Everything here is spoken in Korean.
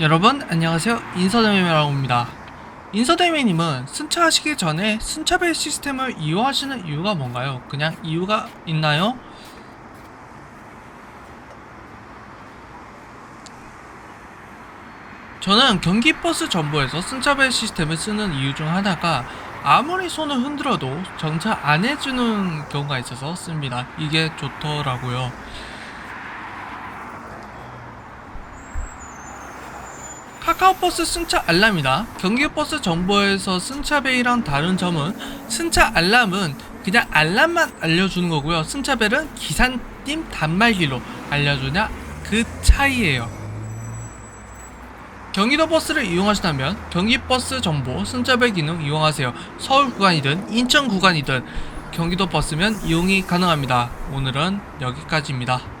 여러분 안녕하세요 인서대매라고 합니다 인서대매님은 승차하시기 전에 승차벨 시스템을 이용하시는 이유가 뭔가요? 그냥 이유가 있나요? 저는 경기버스 정보에서 승차벨 시스템을 쓰는 이유 중 하나가 아무리 손을 흔들어도 정차 안 해주는 경우가 있어서 씁니다. 이게 좋더라고요. 카카오버스 승차 알람이나 경기버스 정보에서 승차벨이랑 다른 점은 승차 알람은 그냥 알람만 알려주는 거고요. 승차벨은 기사님 단말기로 알려주냐 그 차이예요. 경기도 버스를 이용하신다면 경기버스 정보 승차벨 기능 이용하세요. 서울 구간이든 인천 구간이든 경기도 버스면 이용이 가능합니다. 오늘은 여기까지입니다.